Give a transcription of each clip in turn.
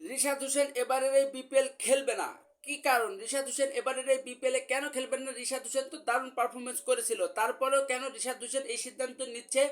রিশাদ হোসেন এবারের এই বিপিএল খেলবে না। কি কারণ? রিশাদ হোসেন এবারের এই বিপিএল কেন খেলবেন না? রিশাদ হোসেন তো দারুণ পারফরমেন্স করেছিল। তারপরেও কেন রিশাদ হোসেন এই সিদ্ধান্ত নিচ্ছে?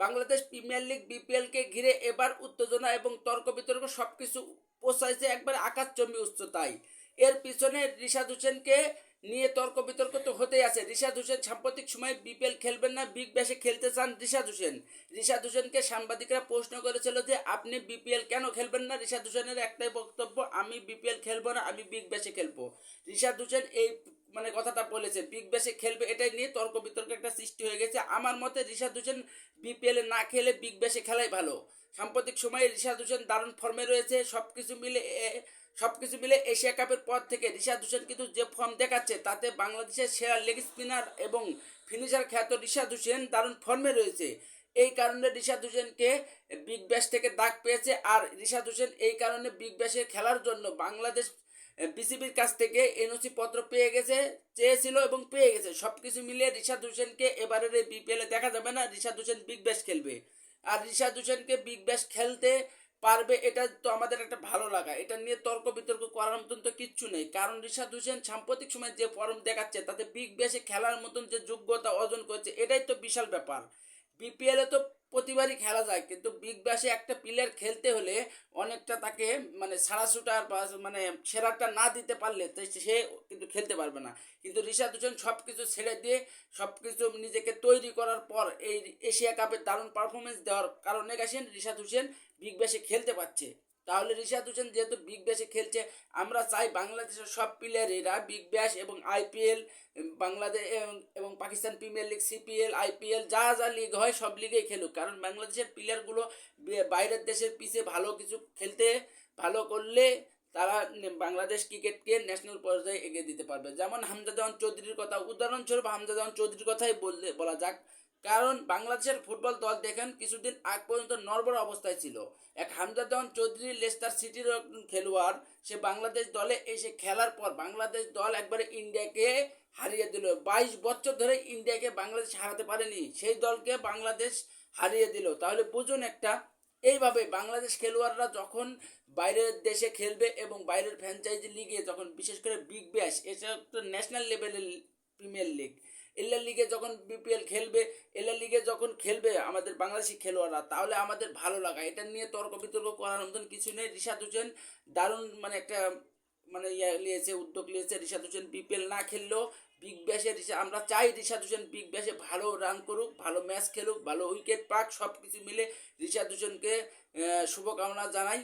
বাংলাদেশ প্রিমিয়ার লিগ বিপিএল কে ঘিরে এবার উত্তেজনা এবং তর্ক বিতর্ক সবকিছু পৌঁছাইছে একবার আকাশ আকাশচম্বী উচ্চতায়। এর পিছনে রিশাদ হোসেনকে নিয়ে তর্ক বিতর্ক তো হতেই আছে। রিশাদ হোসেন সাম্প্রতিক সময়ে বিপিএল খেলবেন না, বিগ ব্যাশে খেলতে চান রিশাদ হোসেন। রিশাদ হোসেনকে সাংবাদিকরা প্রশ্ন করেছিল যে, আপনি বিপিএল কেন খেলবেন না? রিশাদ হোসেনের একটাই বক্তব্য, আমি বিপিএল খেলব না, আমি বিগ ব্যাশে খেলব। রিশাদ হোসেন এই মানে কথাটা বলেছে। বিগ ব্যাশে খেলবে এটাই নিয়ে তর্ক বিতর্ক একটা সৃষ্টি হয়ে গেছে। আমার মতে রিশাদ হোসেন বিপিএল না খেলে বিগ ব্যাশে খেলাই ভালো। সাম্প্রতিক সময়ে রিশাদ হোসেন দারুণ ফর্মে রয়েছে। সব কিছু মিলে সব কিছু মিলে এশিয়া কাপের পর থেকে রিশাদ হোসেন কিন্তু যে ফর্ম দেখাচ্ছে তাতে বাংলাদেশের সেরা লেগ স্পিনার এবং ফিনিশার খ্যাত রিশাদ হোসেন দারুণ ফর্মে রয়েছে। এই কারণে রিশাদ হোসেনকে বিগ ব্যাশ থেকে ডাক পেয়েছে। আর রিশাদ হোসেন এই কারণে বিগ ব্যাশে খেলার জন্য বাংলাদেশ বিসিবির কাছ থেকে এনওসি পত্র পেয়ে গেছে, চেয়েছিল এবং পেয়ে গেছে। সব কিছু মিলিয়ে রিশাদ হোসেনকে এবারের এই বিপিএলে দেখা যাবে না। রিশাদ হোসেন বিগ ব্যাশ খেলবে। আর রিশাদ হোসেনকে বিগ ব্যাশ খেলতে পারবে, এটা তো আমাদের একটা ভালো লাগা। এটা নিয়ে তর্ক বিতর্ক করার মতন তো কিচ্ছু নেই। কারণ রিশাদ হোসেন সাম্প্রতিক সময় যে ফর্ম দেখাচ্ছে, তাতে বিগ ব্যাশে খেলার মতন যে যোগ্যতা অর্জন করেছে, এটাই তো বিশাল ব্যাপার। বিপিএলে তো প্রতিবারই খেলা যায়, কিন্তু বিগ ব্যাশে একটা প্লেয়ার খেলতে হলে অনেকটা তাকে মানে সারা শুটার বা মানে সেরাটা না দিতে পারলে তাই সে কিন্তু খেলতে পারবে না। কিন্তু ঋষাদ হোসেন সব কিছু ছেড়ে দিয়ে সব কিছু নিজেকে তৈরি করার পর এই এশিয়া কাপে দারুণ পারফরমেন্স দেওয়ার কারণে গেছেন ঋষাদ হোসেন বিগ ব্যাশে খেলতে পারছে। তাহলে রিশাদ হোসেন যেহেতু বিগ ব্যাশে খেলছে, আমরা চাই বাংলাদেশের সব প্লেয়ারেরা বিগ ব্যাশ এবং আইপিএল বাংলাদেশ এবং- Pakistan premier league CPL IPL যা যা লিগ হয় সব লিগেই খেলুক। কারণ বাংলাদেশের প্লেয়ারগুলো বাইরের দেশের পিছে ভালো কিছু খেলতে, ভালো করলে তারা বাংলাদেশ ক্রিকেটকে ন্যাশনাল পর্যায়ে এগিয়ে দিতে পারবে। যেমন হামজা চৌধুরীর কথা, উদাহরণস্বরূপ হামজা চৌধুরীর কথাই বললে, বলা যাক। কারণ বাংলাদেশের ফুটবল দল দেখেন কিছুদিন আগ পর্যন্ত নর্বর অবস্থায় ছিল। এক হামজা জামান চৌধুরী লেস্টার সিটির খেলোয়াড়, সে বাংলাদেশ দলে এসে খেলার পর বাংলাদেশ দল একবারে ইন্ডিয়াকে হারিয়ে দিল। বাইশ বছর ধরে ইন্ডিয়াকে বাংলাদেশ হারাতে পারেনি। সেই দলকে বাংলাদেশ হারিয়ে দিল। তাহলে বুঝুন একটা, এইভাবে বাংলাদেশ খেলোয়াড়রা যখন বাইরের দেশে খেলবে এবং বাইরের ফ্র্যাঞ্চাইজি লিগে যখন বিশেষ করে বিগ ব্যাশ তো ন্যাশনাল লেভেলের প্রিমিয়ার লিগ এল্লা লিগে যখন বিপিএল খেলবে এল্লা লিগে যখন খেলবে আমাদের বাংলাদেশি খেলোয়াড়রা, তাহলে আমাদের ভালো লাগা। এটা নিয়ে তর্ক বিতর্ক করার মতন কিছু নেই। রিশাদ হোসেন দারুণ মানে একটা মানে ইয়ে নিয়েছে উদ্যোগ নিয়েছে রিশাদ হোসেন বিপিএল না খেললেও বিগ ব্যাশে আমরা চাই রিশাদ হোসেন বিগ ব্যাশে ভালো রান করুক, ভালো ম্যাচ খেলুক, ভালো উইকেট পাক সব কিছু মিলে রিশাদ হোসেনকে শুভকামনা জানাই।